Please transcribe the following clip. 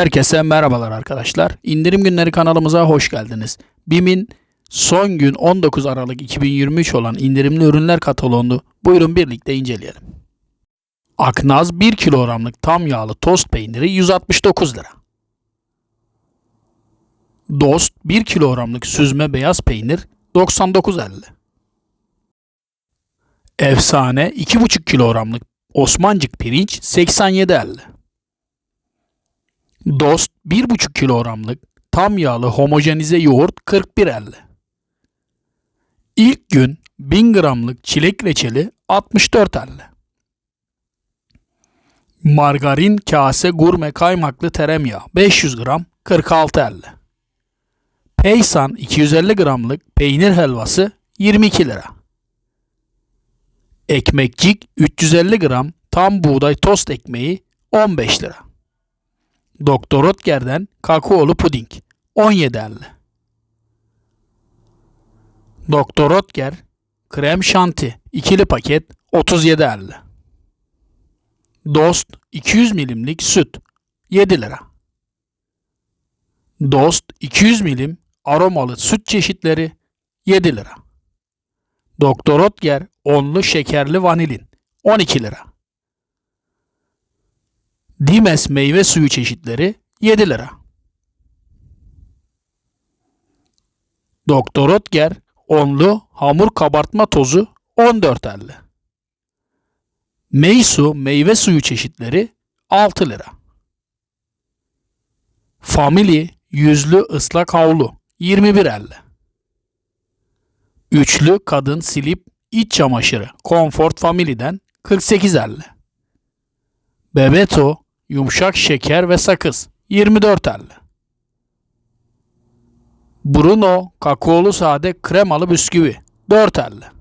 Herkese merhabalar arkadaşlar. İndirim günleri kanalımıza hoş geldiniz. BİM'in son gün 19 Aralık 2023 olan indirimli ürünler kataloğunu buyurun birlikte inceleyelim. Aknaz 1 kilogramlık tam yağlı tost peyniri 169 lira. Dost 1 kilogramlık süzme beyaz peynir 99.50. Efsane 2,5 kilogramlık Osmancık pirinç 87.50. Dost 1,5 kilogramlık tam yağlı homojenize yoğurt 41.50. İlk gün 1000 gramlık çilek reçeli 64.50. Margarin kase gurme kaymaklı tereyağı 500 gram 46.50. Peysan 250 gramlık peynir helvası 22 lira. Ekmekcik 350 gram tam buğday tost ekmeği 15 lira. Doktor Oetker'den kakaolu puding 17.50. Doktor Oetker krem şanti ikili paket 37.50. Dost 200 milimlik süt 7 lira. Dost 200 milim aromalı süt çeşitleri 7 lira. Doktor Oetker onlu şekerli vanilin 12 lira. Dimes meyve suyu çeşitleri 7 lira. Doktor Oetker onlu hamur kabartma tozu 14.50. Meysu meyve suyu çeşitleri 6 lira. Family yüzlü ıslak havlu 21.50. Üçlü kadın silip iç çamaşırı Comfort Family'den 48.50. Bebeto yumuşak şeker ve sakız 24.50. Bruno kakaolu sade kremalı bisküvi 4.50.